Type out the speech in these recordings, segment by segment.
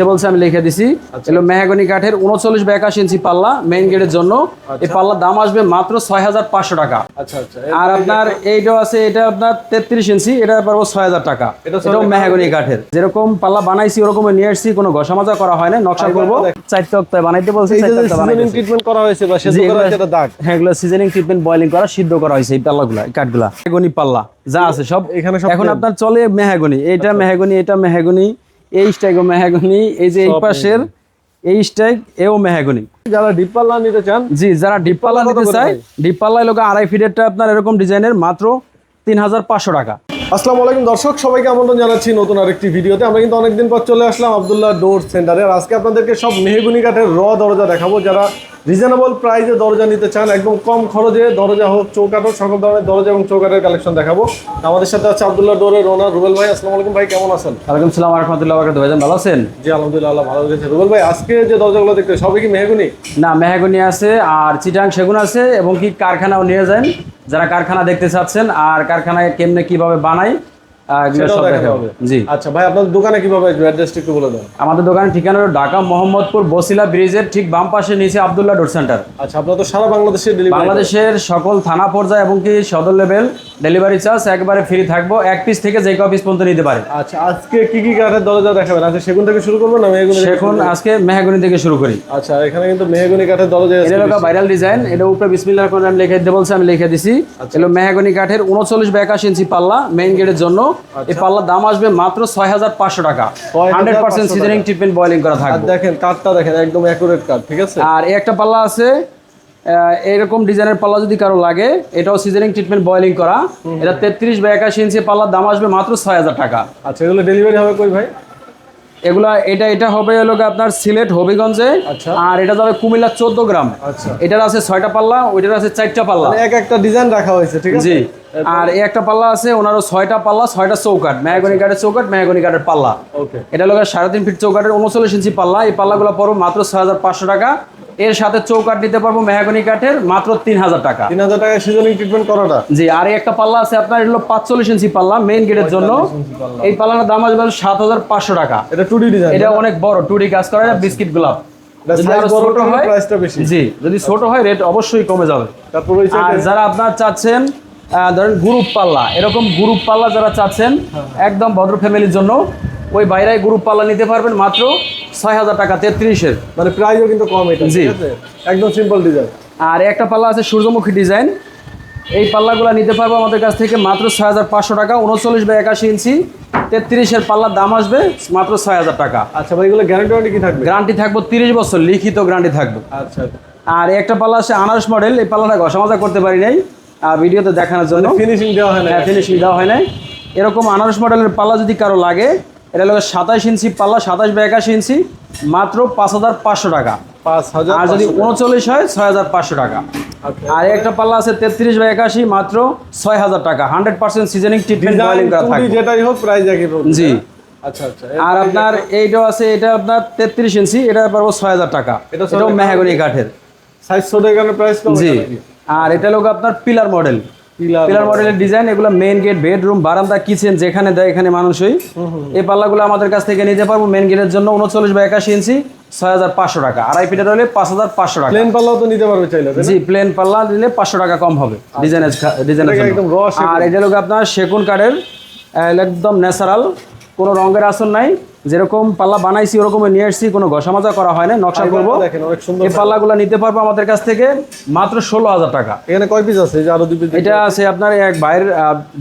এটা বলছে আমি লিখে দিছি। এগুলো মেহাগনি কাঠের উনচল্লিশ বা একাশি ইঞ্চি পাল্লা মেইন গেটের জন্য। এই পাল্লার দাম আসবে মাত্র ছয় হাজার পাঁচশো টাকা। আচ্ছা আচ্ছা। আর আপনার এইটাও আছে এটা আপনার তেত্রিশ ইঞ্চি এটা পারব ছয় হাজার টাকা। এটাও মেহাগনি কাঠের। যেরকম পাল্লা বানাইছি ওরকম নিয়ে আসছি কোনো ঘষা মাজা করা হয় না নকশা করব। চারটে বানাইতে বলছি। ট্রিটমেন্ট করা হয়েছে বা সেদ্ধ করা হয়েছে দাগ। হ্যাঁ এগুলো সিজনিং ট্রিটমেন্ট বয়লিং করা সিদ্ধ করা হয়েছে এই পাল্লাগুলা এই কাঠগুলা মেহাগনি পাল্লা যা আছে সব। এখানে এখন আপনার চলে মেহাগনি এইটা মেহাগনি এটা মেহাগনি এই স্টাইক মেহাগনি এই যে এই পাশের এই স্টাইক এও মেহাগনি যারা ডিপ পাল্লা নিতে চান জি যারা ডিপ পাল্লা নিতে চায় ভাই? ডিপ পাল্লা লোক আড়াই ফিটেরটা আপনার এরকম ডিজাইনের মাত্র তিন হাজার পাঁচশো টাকা। আসসালামু আলাইকুম দর্শক সবাইকে আমন্ত্রণ জানাচ্ছি নতুন আরেকটি ভিডিওতে। আমরা কিন্তু অনেকদিন পর চলে আসলাম আব্দুল্লাহ ডোর সেন্টারে। আর আজকে আপনাদেরকে সব মেহগুনি কাঠের র দরজা দেখাবো। যারা রিজনেবল প্রাইসে দরজা নিতে চান একদম কম খরচে দরজা হোক চৌকাঠ হোক সকল ধরনের দরজা এবং চৌকাঠের কালেকশন দেখাবো। আমাদের সাথে আছে আব্দুল্লাহ ডোরের রোনার রুবেল ভাই। আসসালামু আলাইকুম ভাই কেমন আছেন? ওয়ালাইকুম সালাম রহমতুল্লাহ বারকাতুহু। ভাইজান ভালো আছেন? জি আলহামদুলিল্লাহ ভালো লেগেছে রুবেল ভাই আজকে যে দরজাগুলো দেখতে সবই কি মেহগুনি? না মেহাগনি আছে আর চিটাং সেগুন আছে এবং কি কারখানাও নিয়ে যান। যারা কারখানা দেখতে চাচ্ছেন আর কারখানায় কেমনে কীভাবে বানাই জি। আচ্ছা ভাই আপনাদের দোকানে কীভাবে অ্যাড্রেসটা একটু বলে দেন। আমাদের দোকানের ঠিকানা হলো ঢাকা মোহাম্মদপুর বসিলা ব্রিজের ঠিক বাম পাশে নিচে আবদুল্লাহ ডোর সেন্টার আচ্ছা আপনারা তো সারা বাংলাদেশে বাংলাদেশের সকল থানা পর্যায়ে এবং কি সদর লেভেল ডেলিভারি চার্জ একবারে ফ্রি থাকব। এক পিস থেকে যে ক পিস পর্যন্ত নিতে পারে। আচ্ছা আজকে কি কি কাঠের দরজা দেখাবেন? আচ্ছা সেগুন থেকে শুরু করবেন না মেহগুনি থেকে এখন আজকে মেহাগনি থেকে শুরু করি। আচ্ছা এখানে কিন্তু মেহগুনি কাঠের দরজা এটা হলো ভাইরাল ডিজাইন এটা উপরে বিসমিল্লাহ করে আমি লিখে দিতে বলছি আমি লিখে দিছি। এগুলো মেহাগনি কাঠের উনচল্লিশ বা একাশি ইঞ্চি পাল্লা মেইন গেটের জন্য। এই পাল্লার দাম আসবে মাত্র ছয় হাজার পাঁচশো টাকা। Hundred percent seasoning treatment boiling করা থাকবে। দেখেন কাঠটা দেখেন একদম অ্যাকুরেট কাঠ ঠিক আছে? আর এই একটা পাল্লা আছে এরকম ডিজাইনের পাল্লা যদি কারও লাগে এটাও সিজনিং ট্রিটমেন্ট বয়লিং করা। এটা তেত্রিশ বা একাশি ইঞ্চি পাল্লার দাম আসবে মাত্র ছয় হাজার টাকা। আচ্ছা এগুলো ডেলিভারি হবে কই ভাই? এগুলা এটা এটা হবে হলো আপনার সিলেট হবিগঞ্জে আচ্ছা। আর এটা যাবে কুমিল্লা চোদ্দ গ্রাম। আচ্ছা। এটার আছে ছয়টা পাল্লা ওইটার আছে চারটা পাল্লা। মানে এক একটা ডিজাইন রাখা হয়েছে ঠিক আছে? জি। আর এই একটা পাল্লা আছে ওনারও ছয়টা পাল্লা ছয়টা চৌকাট মেহাগনি কাঠের চৌকাট মেহাগনি কাঠের পাল্লা। ওকে এটা হলো সাড়ে তিন ফিট চৌকাটের উনচল্লিশ ইঞ্চি পাল্লা এই পাল্লাগুলো পড়ো মাত্র ছয় হাজার পাঁচশো টাকা। এর সাথে চৌকাট নিতে পারব মেহাগনি কাঠের মাত্র তিন হাজার টাকা। তিন হাজার টাকায় সিজনিং ট্রিটমেন্ট করাটা? জি আর একটা পাল্লা আছে আপনার এগুলো পাঁচচল্লিশ ইঞ্চি পাল্লা মেইন গেটের জন্য। এই পাল্লাটার দাম আসবে সাত হাজার পাঁচশো টাকা। এটা টু ডি ডিজাইন এটা অনেক বড় টুডি কাজ করা বিস্কিট গোলাপ। এটা যদি size আরও বড় ছোট হলে হয় price টা বেশি। জি যদি ছোট হয় রেট অবশ্যই কমে যাবে। তারপর আর যারা আপনার চাচ্ছেন ধরেন গ্রুপ পাল্লা এরকম গ্রুপ পাল্লা যারা চাচ্ছেন একদম ভদ্র ফ্যামিলির জন্য ওই বাইরে গ্রুপ পাল্লা নিতে পারবেন মাত্র ছয় হাজার টাকা তেত্রিশের। মানে প্রাইসও কিন্তু কম এটা জি। একদম সিম্পল ডিজাইন আর একটা পাল্লা আছে সূর্যমুখী ডিজাইন এই পাল্লাগুলো নিতে পারব আমাদের কাছ থেকে মাত্র ছয় হাজার পাঁচশো টাকা উনচল্লিশ বা একাশি ইঞ্চি তেত্রিশের পাল্লার দাম আসবে মাত্র ছয় হাজার টাকা। আচ্ছা ভাই এগুলো গ্যারান্টি ওয়ারেন্টি কি থাকবে? গ্যারান্টি থাকব তিরিশ বছর লিখিত গ্যারান্টি থাকবে। আচ্ছা আর একটা পাল্লা আছে আনারস মডেল এই পাল্লাটা ঘষা মাজা করতে পারি নাই আর ভিডিওতে দেখানোর জন্য। ফিনিশিং দেওয়া হয় না হ্যাঁ ফিনিশিং দেওয়া হয় না এরকম আনারস মডেলের পাল্লা যদি কারও লাগে এটা হলো সাতাশ ইঞ্চি পাল্লা সাতাশ বা একাশি ইঞ্চি মাত্র পাঁচ হাজার পাঁচশো টাকা। আর যদি উনচল্লিশ হয় ছয় হাজার পাঁচশো টাকা। আচ্ছা। আর একটা পাল্লা আছে তেত্রিশ বা একাশি মাত্র ছয় হাজার টাকা। Hundred percent seasoning treatment boiling করা থাকবে। যেটাই হোক প্রাইস একই জি। আচ্ছা আচ্ছা। আর আপনার এইটাও আছে এটা আপনার তেত্রিশ ইঞ্চি এটা পারব ছয় হাজার টাকা। এটাও হাজার কাঠের। সাইজ কারণে প্রাইস জি। আর এটা লোক আপনার পিলার মডেল। পিলার মডেলের ডিজাইন এগুলো মেইন গেট বেডরুম বারান্দা কিচেন যেখানে দেয় এখানে মানুষই। এই পাল্লাগুলো আমাদের কাছ থেকে নিতে পারব মেইন গেটের জন্য উনচল্লিশ বা একাশি ইঞ্চি ছয় হাজার পাঁচশো টাকা। আড়াই ফিটের হলে পাঁচ হাজার পাঁচশো টাকা। প্লেন পাল্লাও তো নিতে পারবে চাইলে জি প্লেন পাল্লা দিলে পাঁচশো টাকা কম হবে ডিজাইনের ডিজাইনের জন্য। একদম raw আর এটা লোক আপনার সেগুন কাঠের একদম ন্যাচারাল কোনো রঙের আসন নাই। যেরকম পাল্লা বানাইছি ওরকম নিয়ে আসছি কোনো ঘষা মাজা করা হয় না নকশা করব। দেখেন এই পাল্লাগুলো নিতে পারব আমাদের কাছ থেকে মাত্র ষোলো হাজার টাকা। এখানে কয় পিস আছে? আরও দুই পিস এটা আছে আপনার এক বাইরের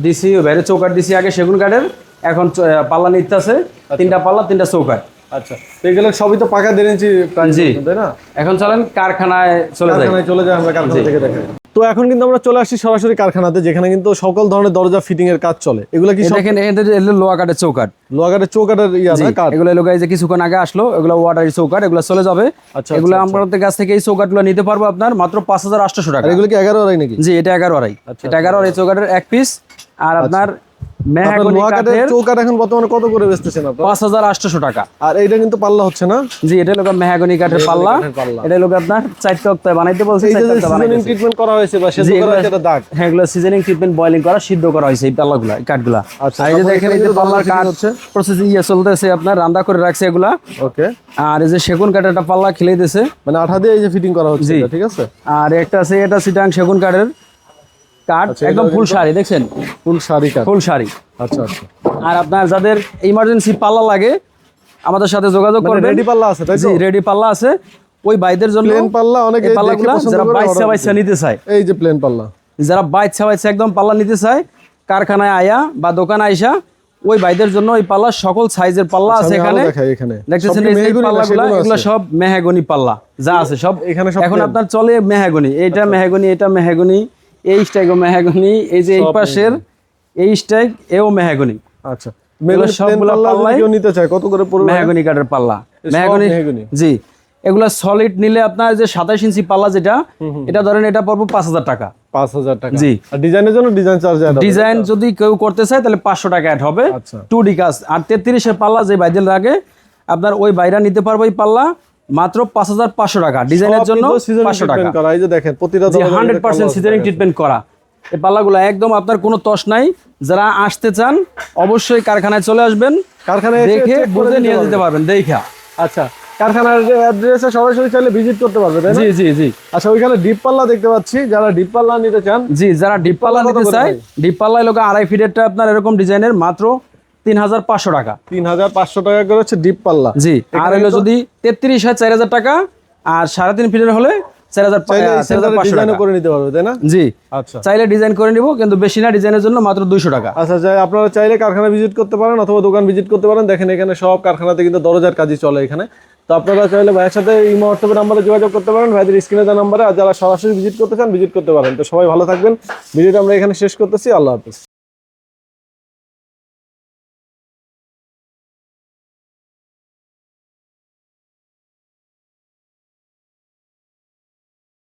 দিছি বাইরে চৌকাট দিছি আগে সেগুন কাঠের এখন পাল্লা নিতে আছে। তিনটা পাল্লা তিনটা চৌকাট আচ্ছা। এগুলো সবই তো পাকা দেড় ইঞ্চি তাই না? এখন চলেন কারখানায় চলে যাই। চলে যায় আমরা কারখানা থেকে দেখাই তো এখন কিন্তু আমরা চলে আসছি সরাসরি কারখানাতে যেখানে কিন্তু সকল ধরনের দরজা ফিটিং এর কাজ চলে। এগুলো কি দেখেন এদের এগুলো লোয়া কাঠের চৌকাট লোহাগাটের চৌকাটের ইয়া না কাঠ? এগুলো লোক এই যে কিছুক্ষণ আগে আসলো এগুলো ওয়াটারি চৌকাট এগুলো চলে যাবে। আচ্ছা, এগুলো আমাদের কাছ থেকে এই চৌকাটগুলো নিতে পারব আপনার মাত্র পাঁচ হাজার আটশোশো টাকা। এগুলো কি এগারো আড়াই নাকি? জি এটা এগারো আড়াই। আচ্ছা, এটা এগারো আড়াই চৌকাটের এক পিস আর আপনার মেহাগনি নোয়া কাঠের কাঠের চৌকাঠ এখন বর্তমানে কত করে বেচতেছেন আপনারা পাঁচ হাজার আটশোশো টাকা। আর কিন্তু পাল্লা হচ্ছে না? জি এটা লোক মেহাগনি কাঠের পাল্লা। এটা লোক আপনার চারটে অক্টায় বানাইতে বলছে এই যে চারটে অক্টায় সিজনিং ট্রিটমেন্ট করা হয়েছে বা সেদ্ধ করা হয়েছে এটা দাগ। হ্যাঁ এগুলো সিজনিং ট্রিটমেন্ট বয়লিং করা সিদ্ধ করা হয়েছে এই পাল্লাগুলা এই কাঠগুলা। আচ্ছা, আর এই যে দেখেন এই এখানে যে কিন্তু পাল্লার কাঠ হচ্ছে। প্রসেস ইয়ে চলতেছে আপনার রান্না করে রাখছে এগুলা। ওকে। আর এই যে সেগুন কাঠের একটা পাল্লা খেলে দিছে। মানে আঠা দিয়ে এই যে ফিটিং করা হচ্ছে ঠিক আছে? আর একটা আছে এটা সিটাং সেগুন কাঠের কাঠ আচ্ছা, একদম ফুল শাড়ি দেখছেন? ফুল শাড়ি ফুল শাড়ি। আচ্ছা আচ্ছা। আর আপনার যাদের ইমার্জেন্সি পাল্লা লাগে আমাদের সাথে যোগাযোগ মানে করবেন। রেডি পাল্লা আছে তাই তো? রেডি পাল্লা আছে। ওই বাইদের জন্য প্লেন পাল্লা অনেকে যারা। নিতে চায়। এই যে প্লেন পাল্লা। যারা একদম পাল্লা নিতে চায় কারখানায় আয়া বা দোকানে আইসা ওই বাইদের জন্য ওই পাল্লা সকল সাইজের পাল্লা আছে এখানে। দেখতেছেন এই পাল্লাগুলা এগুলো সব মেহাগনি পাল্লা যা আছে সব। এখানে সব এখন আপনার চলে মেহাগনি এইটা মেহাগনি এটা মেহাগনি। এই স্টাইক মেহাগনি এই যে এই পাশের এই স্টাইক এও মেহাগনি। আচ্ছা মেহগনি প্লেন সবগুলা পাল্লা নিতে চায় কত করে পড়বে? মেহাগনি কাঠের পাল্লা। মেহাগনি? জি এগুলা সলিড নিলে আপনার যে সাতাশ ইঞ্চি পাল্লা যেটা এটা ধরেন এটা পড়ব পাঁচ হাজার টাকা। পাঁচ হাজার টাকা। জি। আর ডিজাইনের জন্য ডিজাইন চার্জ ডিজাইন যদি কেউ করতে চায় তাহলে পাঁচশো টাকা অ্যাড হবে। টু ডি কাজ আর তেত্রিশের পাল্লা যে বাইদেল লাগে আপনার ওই বাইরা নিতে পারবে এই পাল্লা। মাত্র পাঁচ হাজার পাঁচশো টাকা। ডিজাইনের জন্য পাঁচশো টাকা। এই যে দেখেন প্রতিটা হান্ড্রেড পার্সেন্ট সিজারিং ট্রিটমেন্ট করা। এই পাল্লাগুলো একদম আপনার কোনো তস নাই। যারা আসতে চান অবশ্যই কারখানায় চলে আসবেন। কারখানায় দেখে বুঝে নিয়ে যেতে পারবেন। দেখা। আচ্ছা কারখানার অ্যাড্রেসে সরাসরি চাইলে ভিজিট করতে পারবে জি জি জি। আচ্ছা ওইখানে ডিপ পাল্লা দেখতে পাচ্ছি। যারা ডিপ পাল্লা নিতে চান জি যারা ডিপ পাল্লা নিতে চায়? ডিপ পাল্লায় লোক আড়াই ফিটেরটা আপনার এরকম ডিজাইনের মাত্র তিন হাজার পাঁচশো টাকা। তিন হাজার পাঁচশো টাকা করে হচ্ছে ডিপ পাল্লা। জি আর হলো যদি তেত্রিশ হয় চার হাজার টাকা আর সাড়ে তিন ফিটের হলে চার হাজার টাকা। করে নিতে পারবে তাই না? জি আচ্ছা। চাইলে ডিজাইন করে নিব কিন্তু বেশি না ডিজাইনের জন্য মাত্র দুইশো টাকা। আচ্ছা আপনারা চাইলে কারখানা ভিজিট করতে পারেন অথবা দোকান ভিজিট করতে পারেন। দেখেন এখানে সব কারখানাতে কিন্তু দরজার কাজই চলে এখানে। তো আপনারা চাইলে ভাইয়ের সাথে এই হোয়াটসঅ্যাপের নাম্বারে যোগাযোগ করতে পারেন ভাইদের স্ক্রিনে দেওয়া নাম্বারে। আর যারা সরাসরি ভিজিট করতে চান ভিজিট করতে পারেন। তো সবাই ভালো থাকবেন। ভিডিওটা আমরা এখানে শেষ করতেছি। আল্লাহ হাফিজ।